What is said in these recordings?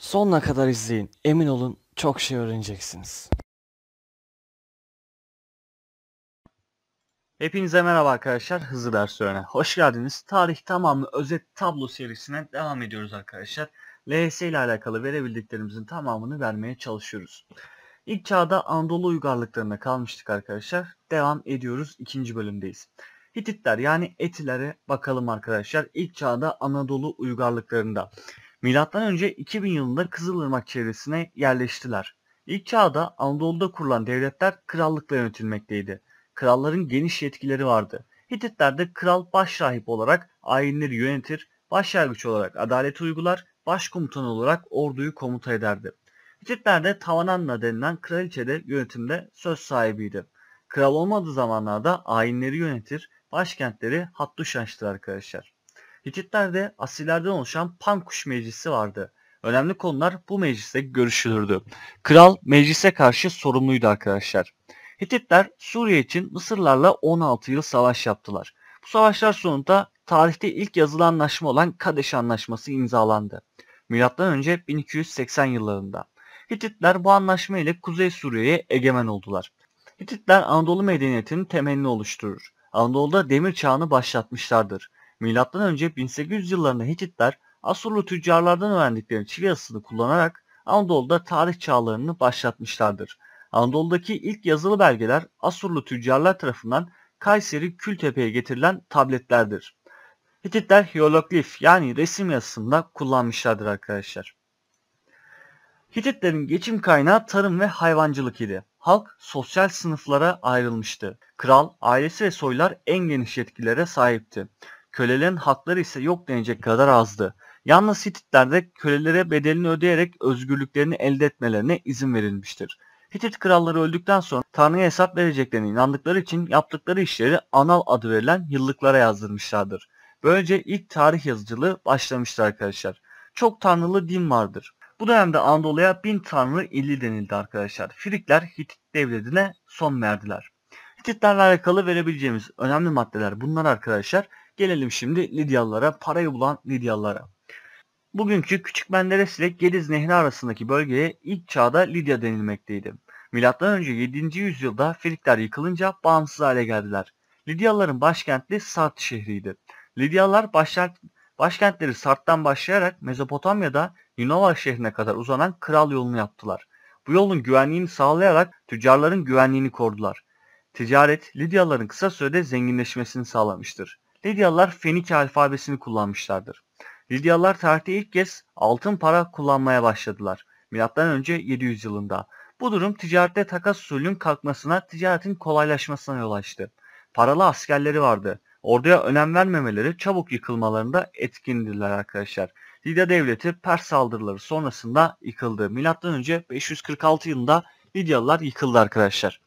Sonuna kadar izleyin. Emin olun çok şey öğreneceksiniz. Hepinize merhaba arkadaşlar. Hızlı ders öğrene. Hoş geldiniz. Tarih tamamı özet tablo serisine devam ediyoruz arkadaşlar. LHS ile alakalı verebildiklerimizin tamamını vermeye çalışıyoruz. İlk çağda Anadolu uygarlıklarına kalmıştık arkadaşlar. Devam ediyoruz. ikinci bölümdeyiz. Hititler yani Etilere bakalım arkadaşlar. İlk çağda Anadolu uygarlıklarında. Milattan önce 2000 yılında Kızılırmak çevresine yerleştiler. İlk çağda Anadolu'da kurulan devletler krallıkla yönetilmekteydi. Kralların geniş yetkileri vardı. Hititlerde kral başrahip olarak ayinleri yönetir, başyargıç olarak adaleti uygular, başkomutan olarak orduyu komuta ederdi. Hititlerde Tavananna denilen kraliçe de yönetimde söz sahibiydi. Kral olmadığı zamanlarda ayinleri yönetir, başkentleri Hattuşaş'tır arkadaşlar. Hititlerde asillerden oluşan Pankuş Meclisi vardı. Önemli konular bu mecliste görüşülürdü. Kral meclise karşı sorumluydu arkadaşlar. Hititler Suriye için Mısırlarla 16 yıl savaş yaptılar. Bu savaşlar sonunda tarihte ilk yazılı anlaşma olan Kadeş Anlaşması imzalandı. Milattan önce 1280 yıllarında. Hititler bu anlaşma ile Kuzey Suriye'ye egemen oldular. Hititler Anadolu medeniyetinin temelini oluşturur. Anadolu'da demir çağını başlatmışlardır. Milattan önce 1800 yıllarında Hititler Asurlu tüccarlardan öğrendikleri çivi yasını kullanarak Anadolu'da tarih çağlarını başlatmışlardır. Anadolu'daki ilk yazılı belgeler Asurlu tüccarlar tarafından Kayseri Kültepe'ye getirilen tabletlerdir. Hititler hieroglif yani resim yazısında kullanmışlardır arkadaşlar. Hititlerin geçim kaynağı tarım ve hayvancılık idi. Halk sosyal sınıflara ayrılmıştı. Kral, ailesi ve soylar en geniş yetkilere sahipti. Kölelerin hakları ise yok denecek kadar azdı. Yalnız Hititlerde kölelere bedelini ödeyerek özgürlüklerini elde etmelerine izin verilmiştir. Hitit kralları öldükten sonra Tanrı'ya hesap vereceklerine inandıkları için yaptıkları işleri anal adı verilen yıllıklara yazdırmışlardır. Böylece ilk tarih yazıcılığı başlamıştır arkadaşlar. Çok tanrılı din vardır. Bu dönemde Anadolu'ya bin tanrı ili denildi arkadaşlar. Frikler Hitit devletine son verdiler. Hititlerle alakalı verebileceğimiz önemli maddeler bunlar arkadaşlar. Gelelim şimdi Lidyalılara, parayı bulan Lidyalılara. Bugünkü Küçük Menderes ile Gediz Nehri arasındaki bölgeye ilk çağda Lidya denilmekteydi. Milattan önce 7. yüzyılda Frikler yıkılınca bağımsız hale geldiler. Lidyalıların başkenti Sart şehriydi. Lidyalılar başkent, başkentleri Sart'tan başlayarak Mezopotamya'da Ninova şehrine kadar uzanan kral yolunu yaptılar. Bu yolun güvenliğini sağlayarak tüccarların güvenliğini korudular. Ticaret Lidyalıların kısa sürede zenginleşmesini sağlamıştır. Lidyalılar Fenike alfabesini kullanmışlardır. Lidyalılar tarihte ilk kez altın para kullanmaya başladılar. Milattan önce 700 yılında. Bu durum ticarette takas usulünün kalkmasına, ticaretin kolaylaşmasına yol açtı. Paralı askerleri vardı. Orduya önem vermemeleri çabuk yıkılmalarında etkindiler arkadaşlar. Lidya devleti Pers saldırıları sonrasında yıkıldı. Milattan önce 546 yılında Lidyalılar yıkıldı arkadaşlar.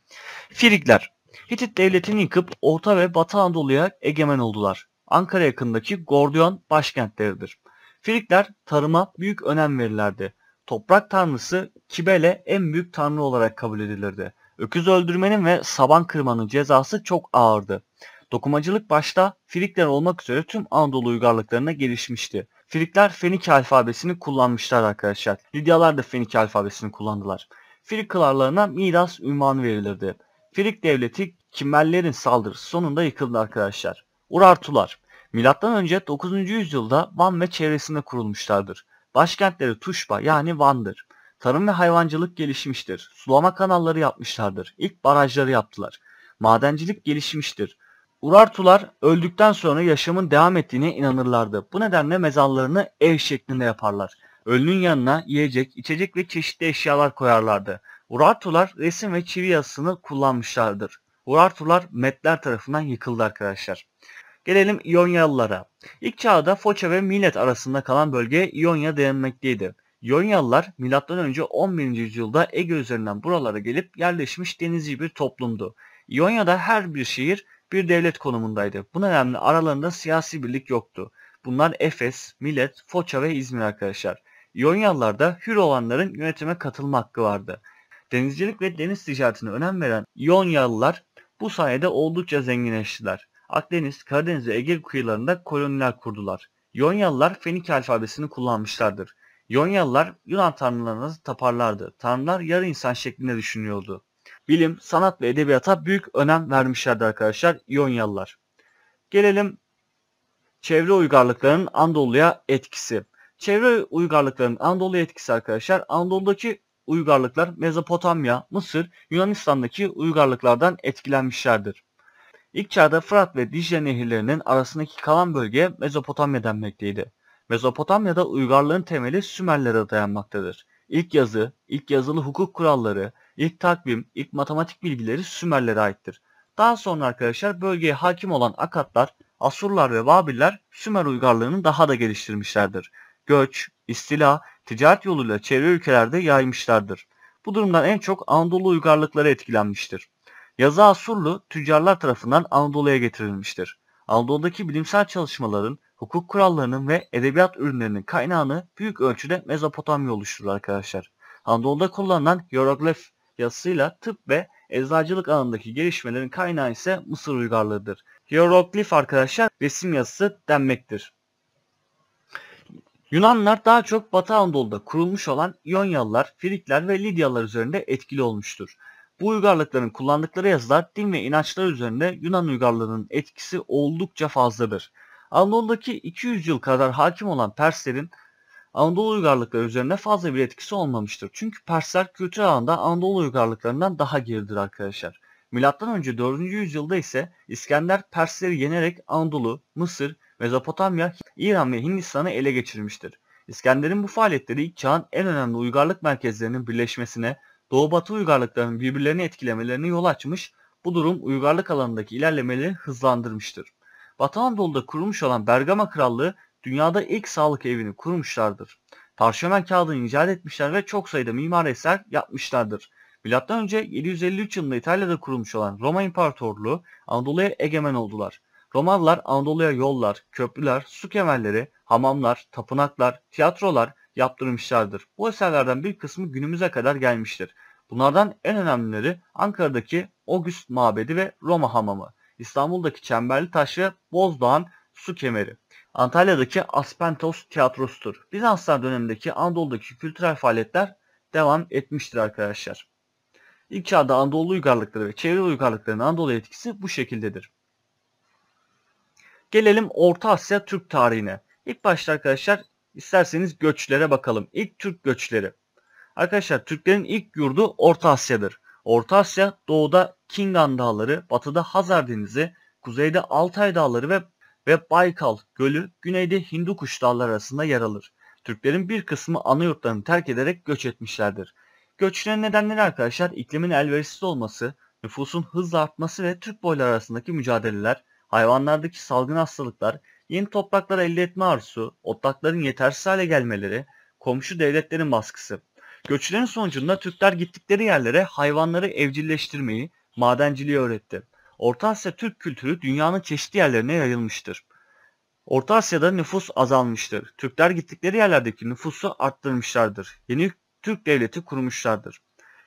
Frigler Hitit devletini yıkıp Orta ve Batı Anadolu'ya egemen oldular. Ankara yakındaki Gordiyon başkentleridir. Frikler tarıma büyük önem verirlerdi. Toprak tanrısı Kibele en büyük tanrı olarak kabul edilirdi. Öküz öldürmenin ve saban kırmanın cezası çok ağırdı. Dokumacılık başta Frikler olmak üzere tüm Anadolu uygarlıklarına gelişmişti. Frikler Fenike alfabesini kullanmışlar arkadaşlar. Lidyalar da Fenike alfabesini kullandılar. Frik krallarına Midas ünvanı verilirdi. Frik devleti Kimmerlerin saldırısı sonunda yıkıldı arkadaşlar. Urartular Milattan önce 9. yüzyılda Van ve çevresinde kurulmuşlardır. Başkentleri Tuşba yani Van'dır. Tarım ve hayvancılık gelişmiştir. Sulama kanalları yapmışlardır. İlk barajları yaptılar. Madencilik gelişmiştir. Urartular öldükten sonra yaşamın devam ettiğine inanırlardı. Bu nedenle mezarlarını ev şeklinde yaparlar. Ölünün yanına yiyecek, içecek ve çeşitli eşyalar koyarlardı. Urartular resim ve çivi yazısını kullanmışlardır. Urartular Metler tarafından yıkıldı arkadaşlar. Gelelim İonyalılara. İlk çağda Foça ve Millet arasında kalan bölgeye İonya denilmekteydi. İonyalılar M.Ö. 11. yüzyılda Ege üzerinden buralara gelip yerleşmiş denizci bir toplumdu. İonya'da her bir şehir bir devlet konumundaydı. Bu nedenle aralarında siyasi birlik yoktu. Bunlar Efes, Millet, Foça ve İzmir arkadaşlar. İonyalılarda hür olanların yönetime katılma hakkı vardı. Denizcilik ve deniz ticaretine önem veren İonyalılar bu sayede oldukça zenginleştiler. Akdeniz, Karadeniz ve Ege kıyılarında koloniler kurdular. İonyalılar Fenike alfabesini kullanmışlardır. Yonyalılar Yunan tanrılarına taparlardı. Tanrılar yarı insan şeklinde düşünüyordu. Bilim, sanat ve edebiyata büyük önem vermişlerdi arkadaşlar Yonyalılar. Gelelim çevre uygarlıklarının Anadolu'ya etkisi. Çevre uygarlıklarının Anadolu'ya etkisi arkadaşlar Anadolu'daki uygarlıklar Mezopotamya, Mısır, Yunanistan'daki uygarlıklardan etkilenmişlerdir. İlk çağda Fırat ve Dicle nehirlerinin arasındaki kalan bölgeye Mezopotamya denmekteydi. Mezopotamya'da uygarlığın temeli Sümerlere dayanmaktadır. İlk yazı, ilk yazılı hukuk kuralları, ilk takvim, ilk matematik bilgileri Sümerlere aittir. Daha sonra arkadaşlar bölgeye hakim olan Akatlar, Asurlar ve Babiller Sümer uygarlığını daha da geliştirmişlerdir. Göç, istila, ticaret yoluyla çevre ülkelerde yaymışlardır. Bu durumdan en çok Anadolu uygarlıkları etkilenmiştir. Yazı Asurlu tüccarlar tarafından Anadolu'ya getirilmiştir. Anadolu'daki bilimsel çalışmaların, hukuk kurallarının ve edebiyat ürünlerinin kaynağını büyük ölçüde Mezopotamya oluşturur arkadaşlar. Anadolu'da kullanılan hieroglif yazısıyla tıp ve eczacılık alanındaki gelişmelerin kaynağı ise Mısır uygarlığıdır. Hieroglif arkadaşlar resim yazısı denmektir. Yunanlılar daha çok Batı Anadolu'da kurulmuş olan İyonyalılar, Frikler ve Lidyalılar üzerinde etkili olmuştur. Bu uygarlıkların kullandıkları yazılar din ve inançlar üzerinde Yunan uygarlığının etkisi oldukça fazladır. Anadolu'daki 200 yıl kadar hakim olan Perslerin Anadolu uygarlıkları üzerinde fazla bir etkisi olmamıştır. Çünkü Persler kültür alanda Anadolu uygarlıklarından daha geridir arkadaşlar. Milattan önce 4. yüzyılda ise İskender Persleri yenerek Anadolu, Mısır, Mezopotamya, İran ve Hindistan'ı ele geçirmiştir. İskender'in bu faaliyetleri ilk çağın en önemli uygarlık merkezlerinin birleşmesine, Doğu-Batı uygarlıklarının birbirlerini etkilemelerine yol açmış, bu durum uygarlık alanındaki ilerlemeleri hızlandırmıştır. Batı Anadolu'da kurulmuş olan Bergama Krallığı dünyada ilk sağlık evini kurmuşlardır. Parşömen kağıdını icat etmişler ve çok sayıda mimar eser yapmışlardır. M.Ö. 753 yılında İtalya'da kurulmuş olan Roma İmparatorluğu Anadolu'ya egemen oldular. Romalılar Anadolu'ya yollar, köprüler, su kemerleri, hamamlar, tapınaklar, tiyatrolar yaptırmışlardır. Bu eserlerden bir kısmı günümüze kadar gelmiştir. Bunlardan en önemlileri Ankara'daki August Mabedi ve Roma Hamamı, İstanbul'daki Çemberli Taş ve Bozdağ'ın su kemeri, Antalya'daki Aspentos Tiyatrosu'dur. Bizanslar dönemindeki Anadolu'daki kültürel faaliyetler devam etmiştir arkadaşlar. İlk çağda Anadolu uygarlıkları ve çevre uygarlıklarının Anadolu etkisi bu şekildedir. Gelelim Orta Asya Türk tarihine. İlk başta arkadaşlar isterseniz göçlere bakalım. İlk Türk göçleri. Arkadaşlar Türklerin ilk yurdu Orta Asya'dır. Orta Asya doğuda Kingan Dağları, batıda Hazar Denizi, kuzeyde Altay Dağları ve ve Baykal Gölü güneyde Hindukuş Dağları arasında yer alır. Türklerin bir kısmı ana yurtlarını terk ederek göç etmişlerdir. Göçlerin nedenleri arkadaşlar iklimin elverişsiz olması, nüfusun hızla artması ve Türk boyları arasındaki mücadeleler, hayvanlardaki salgın hastalıklar, yeni topraklar elde etme arzusu, otlakların yetersiz hale gelmeleri, komşu devletlerin baskısı. Göçlerin sonucunda Türkler gittikleri yerlere hayvanları evcilleştirmeyi, madenciliği öğretti. Orta Asya Türk kültürü dünyanın çeşitli yerlerine yayılmıştır. Orta Asya'da nüfus azalmıştır. Türkler gittikleri yerlerdeki nüfusu arttırmışlardır. Yeni Türk devleti kurmuşlardır.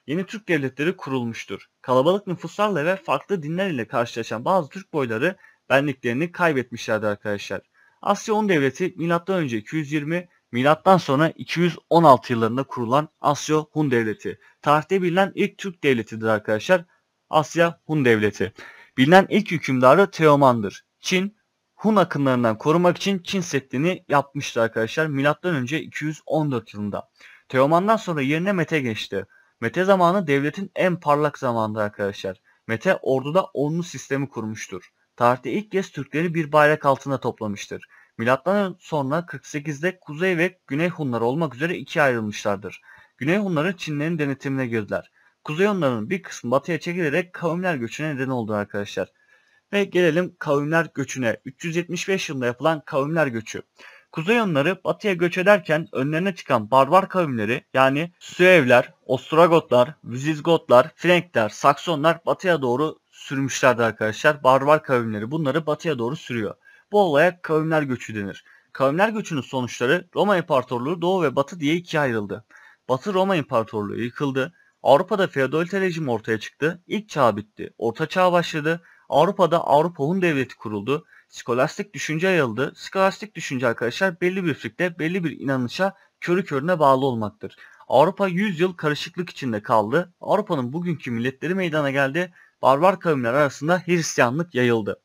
Yeni Türk devletleri kurulmuştur. Kalabalık nüfuslarla ve farklı dinler ile karşılaşan bazı Türk boyları benliklerini kaybetmişlerdir arkadaşlar. Asya Hun Devleti M.Ö. 220, milattan sonra 216 yıllarında kurulan Asya Hun Devleti. Tarihte bilinen ilk Türk devletidir arkadaşlar. Asya Hun Devleti. Bilinen ilk hükümdarı Teoman'dır. Çin, Hun akınlarından korumak için Çin Seddi'ni yapmıştı arkadaşlar. Milattan önce 214 yılında. Teoman'dan sonra yerine Mete geçti. Mete zamanı devletin en parlak zamanıdır arkadaşlar. Mete orduda onlu sistemi kurmuştur. Tarihte ilk kez Türkleri bir bayrak altında toplamıştır. Milattan sonra 48'de Kuzey ve Güney Hunlar olmak üzere ikiye ayrılmışlardır. Güney Hunları Çinlerin denetimine girdiler. Kuzey Hunların bir kısmı batıya çekilerek kavimler göçüne neden oldu arkadaşlar. Ve gelelim kavimler göçüne. 375 yılında yapılan kavimler göçü. Kuzey Hunları batıya göç ederken önlerine çıkan barbar kavimleri yani Süevler, Ostrogotlar, Vizigotlar, Frenkler, Saksonlar batıya doğru sürmüşlerdi arkadaşlar. Barbar kavimleri bunları batıya doğru sürüyor. Bu olaya kavimler göçü denir. Kavimler göçünün sonuçları Roma İmparatorluğu Doğu ve Batı diye ikiye ayrıldı. Batı Roma İmparatorluğu yıkıldı. Avrupa'da feodalite rejim ortaya çıktı. İlk çağ bitti. Orta çağ başladı. Avrupa'da Avrupa Hun Devleti kuruldu. Skolastik düşünce yayıldı. Skolastik düşünce arkadaşlar belli bir fikre, belli bir inanışa körü körüne bağlı olmaktır. Avrupa 100 yıl karışıklık içinde kaldı. Avrupa'nın bugünkü milletleri meydana geldi. Barbar kavimler arasında Hristiyanlık yayıldı.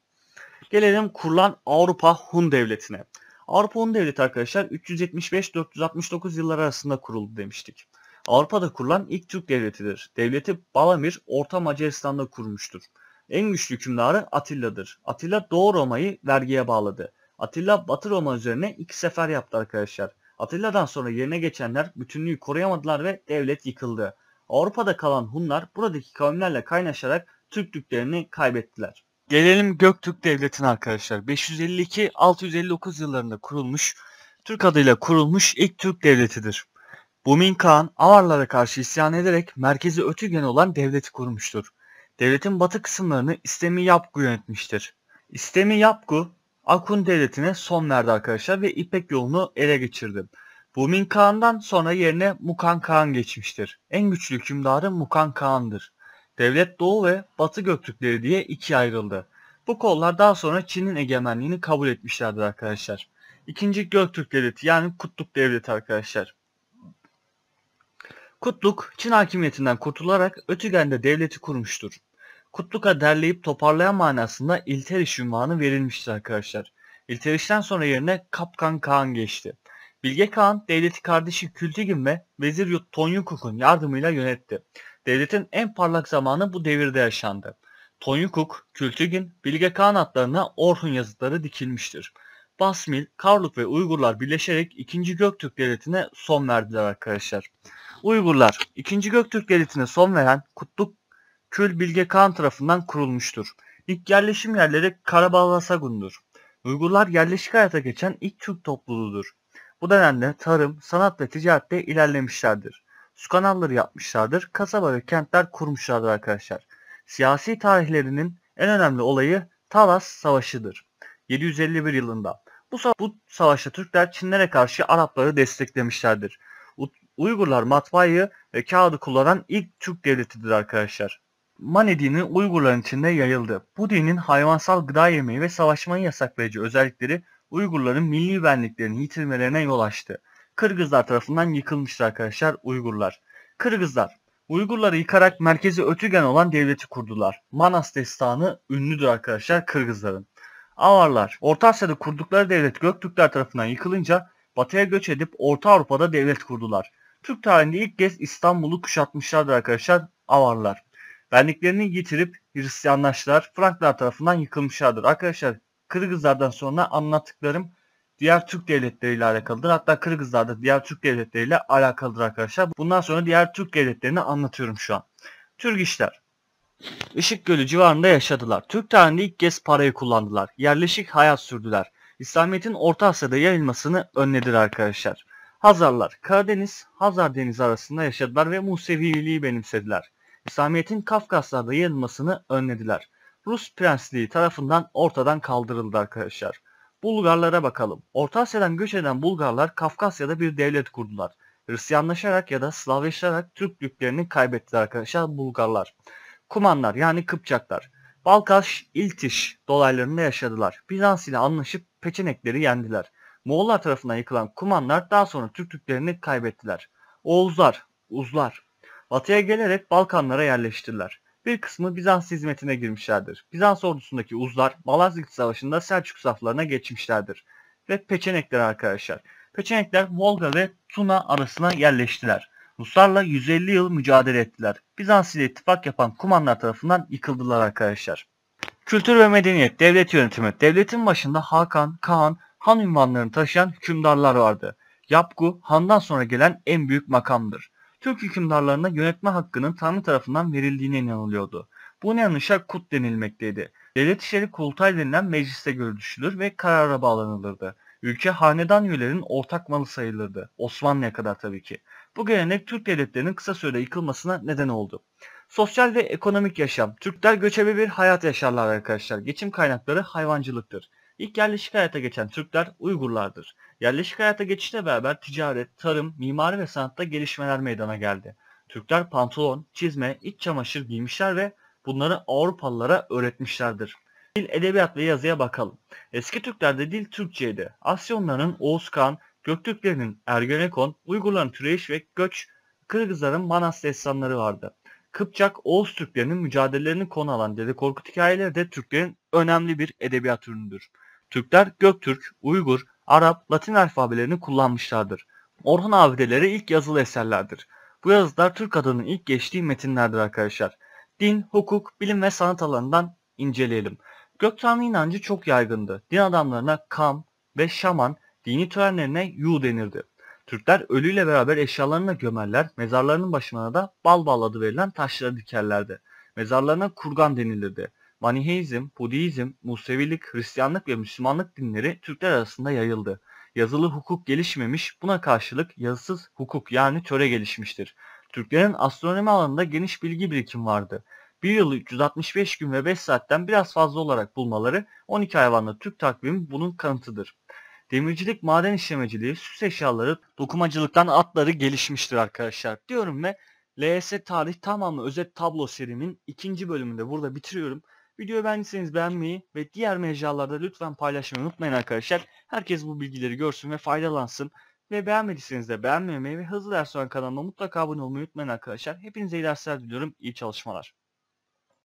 Gelelim kurulan Avrupa Hun Devleti'ne. Avrupa Hun Devleti arkadaşlar 375-469 yıllar arasında kuruldu demiştik. Avrupa'da kurulan ilk Türk devletidir. Devleti Balamir Orta Macaristan'da kurmuştur. En güçlü hükümdarı Atilla'dır. Atilla Doğu Roma'yı vergiye bağladı. Atilla Batı Roma üzerine iki sefer yaptı arkadaşlar. Atilla'dan sonra yerine geçenler bütünlüğü koruyamadılar ve devlet yıkıldı. Avrupa'da kalan Hunlar buradaki kavimlerle kaynaşarak Türklüklerini kaybettiler. Gelelim Göktürk Devleti'ne arkadaşlar. 552-659 yıllarında kurulmuş, Türk adıyla kurulmuş ilk Türk devletidir. Bumin Kağan Avarlara karşı isyan ederek merkezi Ötügen olan devleti kurmuştur. Devletin batı kısımlarını İstemi Yapgu yönetmiştir. İstemi Yapgu Akun devletine son verdi arkadaşlar ve İpek yolunu ele geçirdi. Bumin Kağan'dan sonra yerine Mukan Kağan geçmiştir. En güçlü hükümdarı Mukan Kağan'dır. Devlet Doğu ve Batı Göktürkleri diye ikiye ayrıldı. Bu kollar daha sonra Çin'in egemenliğini kabul etmişlerdir arkadaşlar. İkinci Göktürk Devleti yani Kutluk Devleti arkadaşlar. Kutluk, Çin hakimiyetinden kurtularak Ötügen'de devleti kurmuştur. Kutluk'a derleyip toparlayan manasında İlteriş ünvanı verilmiştir arkadaşlar. İlteriş'ten sonra yerine Kapkan Kağan geçti. Bilge Kağan devleti kardeşi Kültigin ve Vezir Tonyukuk'un yardımıyla yönetti. Devletin en parlak zamanı bu devirde yaşandı. Tonyukuk, Kültigin, Bilge Kağan adlarına Orhun yazıtları dikilmiştir. Basmil, Karluk ve Uygurlar birleşerek 2. Göktürk Devleti'ne son verdiler arkadaşlar. Uygurlar 2. Göktürk Devleti'ne son veren Kutluk Kül Bilge Kağan tarafından kurulmuştur. İlk yerleşim yerleri Karabağlasagun'dur. Uygurlar yerleşik hayata geçen ilk Türk topluluğudur. Bu dönemde tarım, sanat ve ticarette ilerlemişlerdir. Su kanalları yapmışlardır, kasaba ve kentler kurmuşlardır arkadaşlar. Siyasi tarihlerinin en önemli olayı Talas Savaşı'dır. 751 yılında. Bu, sa bu savaşta Türkler Çinlere karşı Arapları desteklemişlerdir. U Uygurlar matbaayı ve kağıdı kullanan ilk Türk devletidir arkadaşlar. Mani dini Uygurların içinde yayıldı. Bu dinin hayvansal gıda yemeği ve savaşmayı yasaklayıcı özellikleri Uygurların milli benliklerini yitirmelerine yol açtı. Kırgızlar tarafından yıkılmıştır arkadaşlar Uygurlar. Kırgızlar Uygurları yıkarak merkezi Ötügen olan devleti kurdular. Manas destanı ünlüdür arkadaşlar Kırgızların. Avarlar Orta Asya'da kurdukları devlet Göktürkler tarafından yıkılınca batıya göç edip Orta Avrupa'da devlet kurdular. Türk tarihinde ilk kez İstanbul'u kuşatmışlardır arkadaşlar Avarlar. Benliklerini yitirip Hristiyanlaştılar. Franklar tarafından yıkılmışlardır. Arkadaşlar Kırgızlardan sonra anlattıklarım diğer Türk devletleriyle alakalıdır. Hatta Kırgızlar da diğer Türk devletleriyle alakalıdır arkadaşlar. Bundan sonra diğer Türk devletlerini anlatıyorum şu an. Türk işler. Işık Gölü civarında yaşadılar. Türk tarihinde ilk kez parayı kullandılar. Yerleşik hayat sürdüler. İslamiyet'in Orta Asya'da yayılmasını önlediler arkadaşlar. Hazarlar, Karadeniz, Hazar Denizi arasında yaşadılar ve Museviliği benimsediler. İslamiyet'in Kafkaslar'da yayılmasını önlediler. Rus prensliği tarafından ortadan kaldırıldı arkadaşlar. Bulgarlara bakalım. Orta Asya'dan göç eden Bulgarlar Kafkasya'da bir devlet kurdular. Hristiyanlaşarak ya da Slavlaşarak Türklüklerini kaybettiler arkadaşlar Bulgarlar. Kumanlar yani Kıpçaklar. Balkaş, İltiş dolaylarında yaşadılar. Bizans ile anlaşıp Peçenekleri yendiler. Moğollar tarafından yıkılan Kumanlar daha sonra Türklüklerini kaybettiler. Oğuzlar, Uzlar. Batıya gelerek Balkanlara yerleştiler. Bir kısmı Bizans hizmetine girmişlerdir. Bizans ordusundaki Uzlar Malazgirt Savaşı'nda Selçuk saflarına geçmişlerdir. Ve Peçenekler arkadaşlar. Peçenekler Volga ve Tuna arasına yerleştiler. Ruslarla 150 yıl mücadele ettiler. Bizans ile ittifak yapan Kumanlar tarafından yıkıldılar arkadaşlar. Kültür ve medeniyet, devlet yönetimi. Devletin başında Hakan, Kaan, Han ünvanlarını taşıyan hükümdarlar vardı. Yapgu, Han'dan sonra gelen en büyük makamdır. Türk hükümdarlarına yönetme hakkının Tanrı tarafından verildiğine inanılıyordu. Bu inanışa kut denilmekteydi. Devlet işleri kurultay denilen mecliste görüşülür ve karara bağlanılırdı. Ülke hanedan üyelerinin ortak malı sayılırdı. Osmanlı'ya kadar tabii ki. Bu gelenek Türk devletlerinin kısa sürede yıkılmasına neden oldu. Sosyal ve ekonomik yaşam. Türkler göçebe bir hayat yaşarlar arkadaşlar. Geçim kaynakları hayvancılıktır. İlk yerleşik hayata geçen Türkler Uygurlardır. Yerleşik hayata geçişle beraber ticaret, tarım, mimari ve sanatta gelişmeler meydana geldi. Türkler pantolon, çizme, iç çamaşır giymişler ve bunları Avrupalılara öğretmişlerdir. Dil, edebiyat ve yazıya bakalım. Eski Türklerde dil Türkçeydi. Asyonların Oğuz Kağan, Göktürklerinin Ergenekon, Uygurların Türeyiş ve Göç, Kırgızların Manas destanları vardı. Kıpçak, Oğuz Türklerinin mücadelelerini konu alan Dede Korkut hikayeleri de Türklerin önemli bir edebiyat ürünüdür. Türkler Göktürk, Uygur, Arap, Latin alfabelerini kullanmışlardır. Orhun abideleri ilk yazılı eserlerdir. Bu yazılar Türk adının ilk geçtiği metinlerdir arkadaşlar. Din, hukuk, bilim ve sanat alanından inceleyelim. Gök tanrı inancı çok yaygındı. Din adamlarına Kam ve Şaman, dini törenlerine Yu denirdi. Türkler ölüyle beraber eşyalarını gömerler, mezarlarının başına da bal bal adı verilen taşları dikerlerdi. Mezarlarına kurgan denilirdi. Maniheizm, Budizm, Musevilik, Hristiyanlık ve Müslümanlık dinleri Türkler arasında yayıldı. Yazılı hukuk gelişmemiş, buna karşılık yazısız hukuk yani töre gelişmiştir. Türklerin astronomi alanında geniş bilgi birikimi vardı. Bir yılı 365 gün ve 5 saatten biraz fazla olarak bulmaları 12 hayvanlı Türk takvimi bunun kanıtıdır. Demircilik, maden işlemeciliği, süs eşyaları, dokumacılıktan atları gelişmiştir arkadaşlar diyorum ve LS tarih tamamı özet tablo serimin ikinci bölümünde burada bitiriyorum. Videoyu beğendiyseniz beğenmeyi ve diğer mecralarda lütfen paylaşmayı unutmayın arkadaşlar. Herkes bu bilgileri görsün ve faydalansın. Ve beğenmediyseniz de beğenmemeyi ve hızlı ders olan kanalıma mutlaka abone olmayı unutmayın arkadaşlar. Hepinize iyi dersler diliyorum. İyi çalışmalar.